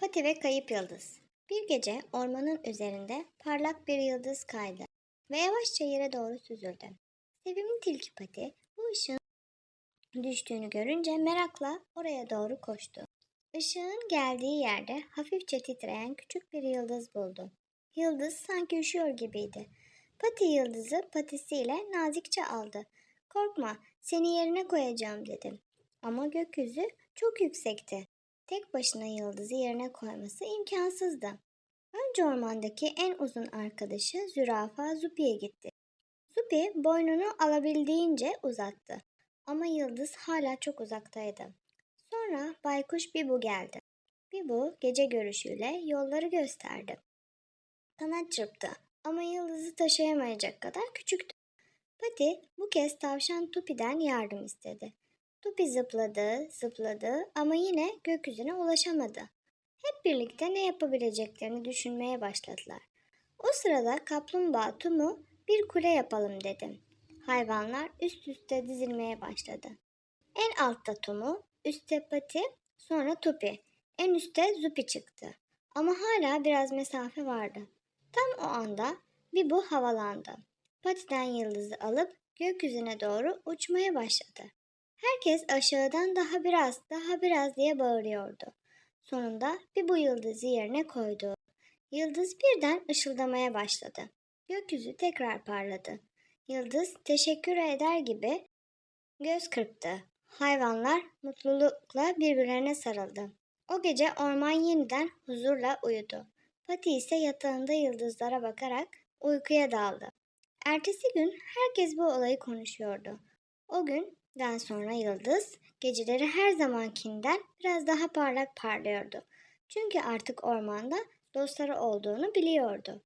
Pati ve Kayıp Yıldız Bir gece ormanın üzerinde parlak bir yıldız kaydı ve yavaşça yere doğru süzüldü. Sevimli tilki Pati bu ışığın düştüğünü görünce merakla oraya doğru koştu. Işığın geldiği yerde hafifçe titreyen küçük bir yıldız buldu. Yıldız sanki üşüyor gibiydi. Pati yıldızı patisiyle nazikçe aldı. Korkma, seni yerine koyacağım dedim. Ama gökyüzü çok yüksekti. Tek başına yıldızı yerine koyması imkansızdı. Önce ormandaki en uzun arkadaşı zürafa Zupi'ye gitti. Zupi boynunu alabildiğince uzattı. Ama yıldız hala çok uzaktaydı. Sonra baykuş Bibu geldi. Bibu gece görüşüyle yolları gösterdi. Kanat çırptı ama yıldızı taşıyamayacak kadar küçüktü. Pati bu kez tavşan Tupi'den yardım istedi. Tupi zıpladı, zıpladı ama yine gökyüzüne ulaşamadı. Hep birlikte ne yapabileceklerini düşünmeye başladılar. O sırada kaplumbağa Tumu bir kule yapalım dedim. Hayvanlar üst üste dizilmeye başladı. En altta Tumu, üstte Pati, sonra Tupi. En üstte Zupi çıktı. Ama hala biraz mesafe vardı. Tam o anda Bibu havalandı. Pati'den yıldızı alıp gökyüzüne doğru uçmaya başladı. Herkes aşağıdan daha biraz, daha biraz diye bağırıyordu. Sonunda bir bu yıldızı yerine koydu. Yıldız birden ışıldamaya başladı. Gökyüzü tekrar parladı. Yıldız teşekkür eder gibi göz kırptı. Hayvanlar mutlulukla birbirlerine sarıldı. O gece orman yeniden huzurla uyudu. Pati ise yatağında yıldızlara bakarak uykuya daldı. Ertesi gün herkes bu olayı konuşuyordu. O günden sonra yıldız geceleri her zamankinden biraz daha parlak parlıyordu. Çünkü artık ormanda dostları olduğunu biliyordu.